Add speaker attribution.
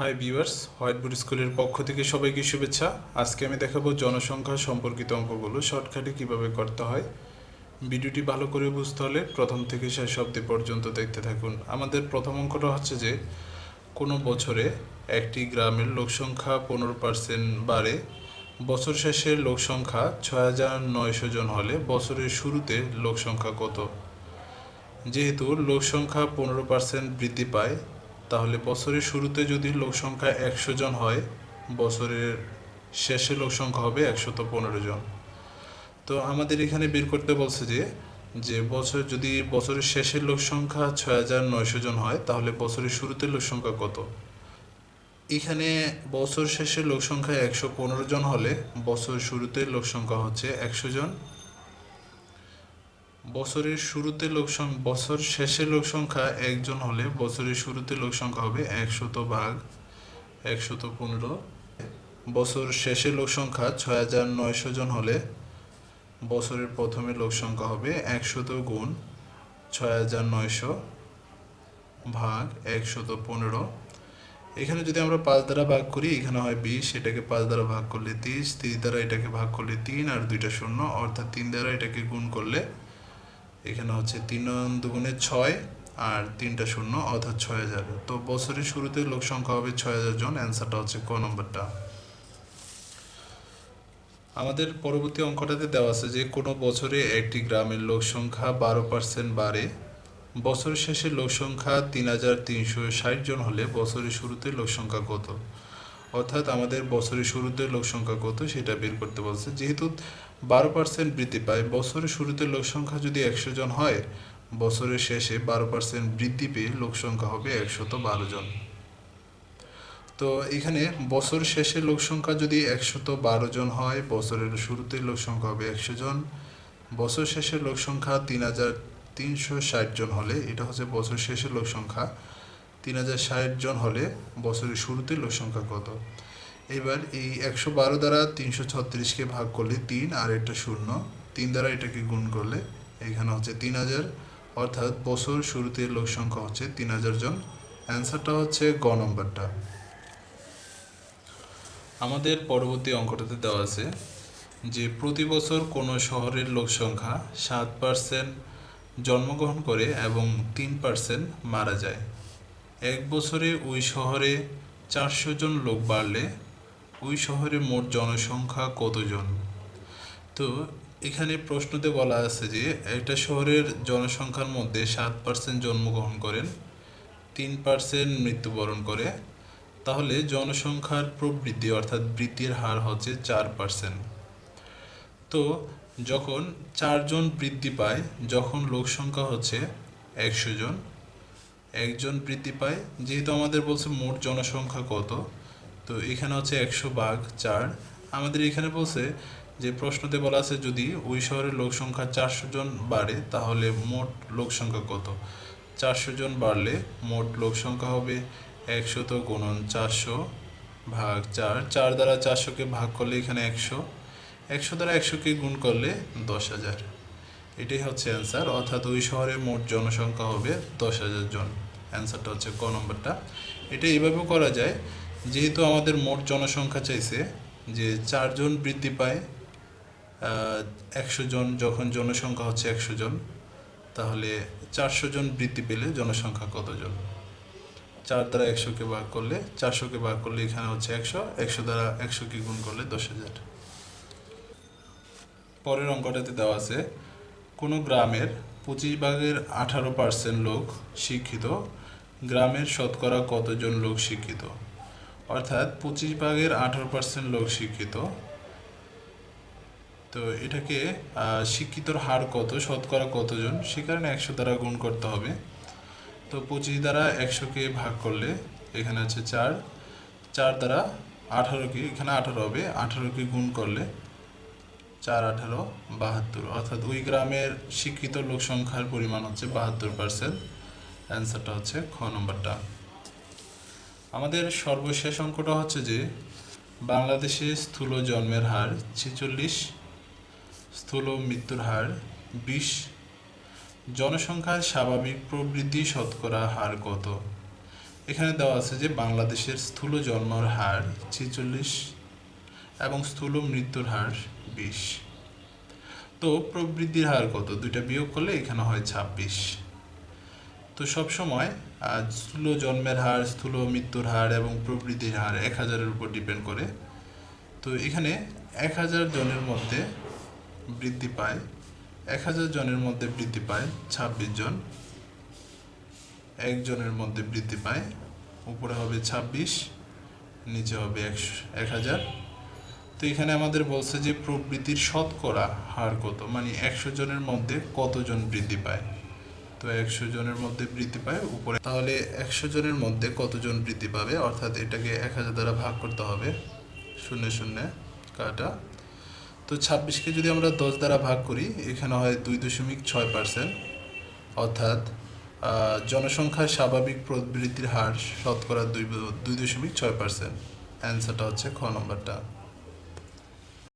Speaker 1: Hi viewers white board স্কুলের পক্ষ থেকে সবাইকে শুভেচ্ছা। আজকে আমি দেখাবো জনসংখ্যা সম্পর্কিত অঙ্কগুলো শর্টকাটে কীভাবে করতে হয়। ভিডিওটি ভালো করে বুঝতে হলে প্রথম থেকে শেষ অবধি পর্যন্ত দেখতে থাকুন। আমাদের প্রথম অঙ্কটা হচ্ছে যে, কোনো বছরে একটি গ্রামের লোকসংখ্যা পনেরো পার্সেন্ট বাড়ে, বছর শেষে লোকসংখ্যা ছয় হাজার নয়শো জন হলে বছরের শুরুতে লোকসংখ্যা কত? যেহেতু লোকসংখ্যা পনেরো পার্সেন্ট বৃদ্ধি পায় তাহলে বছরের শুরুতে যদি লোকসংখ্যা একশো জন হয়, বছরের শেষে লোকসংখ্যা হবে একশত পনেরো জন। তো আমাদের এখানে বের করতে বলছে যে যে বছর যদি বছরের শেষের লোকসংখ্যা ছয় হাজার নয়শো জন হয়, তাহলে বছরের শুরুতে লোকসংখ্যা কত? এখানে বছর শেষে লোকসংখ্যা একশো পনেরো জন হলে বছর শুরুতে লোকসংখ্যা হচ্ছে একশো জন বছরের শুরুতে লোক সং- বছর শেষে লোক সংখ্যা একজন হলে বছরের শুরুতে লোক সংখ্যা হবে একশত ভাগ, একশত পনেরো। বছর শেষে লোক সংখ্যা ছয় হাজার নয়শো জন হলে বছরের প্রথমে লোক সংখ্যা হবে একশত গুণ ছয় হাজার নয়শো ভাগ একশত পনেরো। এখানে যদি আমরা পাঁচ দ্বারা ভাগ করি, এখানে হয় বিশ, এটাকে পাঁচ দ্বারা ভাগ করলে তিরিশ তিরিশ দ্বারা এটাকে ভাগ করলে তিন, আর দুইটা শূন্য, অর্থাৎ তিন দ্বারা এটাকে গুণ করলে এখানে হচ্ছে তিন দুগুণে ছয় আর তিনটা শূন্য, অর্থাৎ ছয় হাজার। তো বছরের শুরুতে লোক সংখ্যা হবে ছয় হাজার জন, অ্যান্সারটা হচ্ছে ক নম্বরটা। আমাদের পরবর্তী অঙ্কটাতে দেওয়া আছে যে, কোনো বছরে একটি গ্রামের লোক সংখ্যা বারো পার্সেন্ট বাড়ে। বছর শেষে লোক সংখ্যা তিন হাজার তিনশো ষাট জন হলে বছরের শুরুতে লোক সংখ্যা কত? অর্থাৎ আমাদের বছরের শুরুতে লোক সংখ্যা কত সেটা বের করতে বলছে। যেহেতু বারো পার্সেন্ট বৃদ্ধি পায়, বছরের শুরুতে লোক সংখ্যা যদি একশো জন হয়, বছরের শেষে বারো পার্সেন্ট বৃদ্ধি পেয়ে লোক সংখ্যা হবে একশত বারো জন। তো এখানে বছর শেষে লোক সংখ্যা যদি একশত বারো জন হয়, বছরের শুরুতে লোক সংখ্যা হবে একশো জন। বছর শেষে লোক সংখ্যা তিন হাজার তিনশো ষাট জন হলে, এটা হচ্ছে বছর শেষে লোক সংখ্যা তিন হাজার ষাট জন হলে বছরের শুরুতে লোক সংখ্যা কত? এবার এই একশো বারো দ্বারা তিনশো ছত্রিশকে ভাগ করলে তিন, আর এটা শূন্য। তিন দ্বারা এটাকে গুণ করলে এখানে হচ্ছে তিন হাজার। অর্থাৎ বছর শুরুতে লোক সংখ্যা হচ্ছে তিন হাজার জন। অ্যান্সারটা হচ্ছে গ নম্বরটা। আমাদের পরবর্তী অঙ্কটাতে দেওয়া আছে যে প্রতি বছর কোনো শহরের লোক সংখ্যা সাত পার্সেন্ট জন্মগ্রহণ করে এবং তিন পার্সেন্ট মারা যায়। এক বছরে ওই শহরে চারশো জন লোক বাড়লে ওই শহরে মোট জনসংখ্যা কতজন? তো এখানে প্রশ্নতে বলা আছে যে, একটা শহরের জনসংখ্যার মধ্যে সাত পার্সেন্ট জন্মগ্রহণ করেন, তিন পার্সেন্ট মৃত্যুবরণ করে। তাহলে জনসংখ্যার প্রবৃদ্ধি অর্থাৎ বৃদ্ধির হার হচ্ছে চার পার্সেন্ট তো যখন চারজন বৃদ্ধি পায়, যখন লোক সংখ্যা হচ্ছে একশো জন একজন বৃদ্ধি পায়, যেহেতু আমাদের বলছে মোট জনসংখ্যা কত, তো এখানে হচ্ছে একশো ভাগ চার। আমাদের এখানে বলছে যে প্রশ্নতে বলা আছে, যদি ওই শহরের লোক সংখ্যা চারশো জন বাড়ে, তাহলে মোট লোক সংখ্যা কত? চারশো জন বাড়লে মোট লোক সংখ্যা হবে একশত গুণন চারশো ভাগ চার। চার দ্বারা চারশোকে ভাগ করলে এখানে একশো। একশো দ্বারা একশোকে গুণ করলে দশ হাজার। এটাই হচ্ছে অ্যান্সার অর্থাৎ ওই শহরে মোট জনসংখ্যা হবে দশ হাজার জন। অ্যান্সারটা হচ্ছে ক নম্বরটা। এটা এইভাবেও করা যায়, যেহেতু আমাদের মোট জনসংখ্যা চাইছে যে চারজন বৃদ্ধি পায় একশো জন, যখন জনসংখ্যা হচ্ছে একশো জন, তাহলে চারশো জন বৃদ্ধি পেলে জনসংখ্যা কতজন? চার দ্বারা একশোকে ভাগ করলে চারশোকে ভাগ করলে এখানে হচ্ছে একশো একশো দ্বারা একশোকে গুণ করলে দশ হাজার। পরের অঙ্কটাতে দেওয়া আছে, কোনো গ্রামের পঁচিশ ভাগের আঠারো পার্সেন্ট লোক শিক্ষিত, গ্রামের শতকরা কতজন লোক শিক্ষিত? অর্থাৎ পঁচিশ ভাগের আঠারো পার্সেন্ট লোক শিক্ষিত। তো এটাকে শিক্ষিতর হার কত, শতকরা কতজন? সে কারণে একশো দ্বারা গুণ করতে হবে। তো পঁচিশ দ্বারা একশোকে ভাগ করলে এখানে আছে চার। চার দ্বারা আঠারোকে, এখানে আঠারো হবে। আঠারোকে গুণ করলে চার আঠারো, বাহাত্তর। অর্থাৎ ওই গ্রামের শিক্ষিত লোক সংখ্যার পরিমাণ হচ্ছে বাহাত্তর পার্সেন্ট অ্যান্সারটা হচ্ছে খ নম্বরটা। আমাদের সর্বশেষ অঙ্কটা হচ্ছে যে, বাংলাদেশে স্থূল জন্মের হার ছেচল্লিশ, স্থূল মৃত্যুর হার বিশ। জনসংখ্যার স্বাভাবিক প্রবৃদ্ধি শতকরা হার কত? এখানে দেওয়া আছে যে, বাংলাদেশের স্থূল জন্মের হার ছেচল্লিশ এবং স্থূল মৃত্যুর হার বিশ। তো প্রবৃদ্ধির হার কত? দুইটা বিয়োগ করলে এখানে হয় ছাব্বিশ। তো সব সময় স্থূল জন্মের হার, স্থূল মৃত্যুর হার এবং প্রবৃদ্ধির হার এক হাজারের উপর ডিপেন্ড করে। তো এখানে এক হাজার জনের মধ্যে বৃদ্ধি পায়, এক হাজার জনের মধ্যে বৃদ্ধি পায় ছাব্বিশ জন। একজনের মধ্যে বৃদ্ধি পায়, উপরে হবে ছাব্বিশ, নিচে হবে একশো, এক হাজার। তো এখানে আমাদের বলছে যে প্রবৃদ্ধির শতকরা হার কত? মানে একশো জনের মধ্যে কতজন বৃদ্ধি পায়? তো একশো জনের মধ্যে বৃদ্ধি পায় উপরে তাহলে একশো জনের মধ্যে কতজন বৃদ্ধি পাবে? অর্থাৎ এটাকে এক হাজার দ্বারা ভাগ করতে হবে। শূন্য শূন্য কাটা। তো ছাব্বিশকে যদি আমরা দশ দ্বারা ভাগ করি, এখানে হয় দুই দশমিক ছয় পার্সেন্ট। অর্থাৎ জনসংখ্যার স্বাভাবিক প্রবৃদ্ধির হার শতকরা দুই দুই দশমিক ছয় পার্সেন্ট। অ্যান্সারটা হচ্ছে খ নম্বরটা।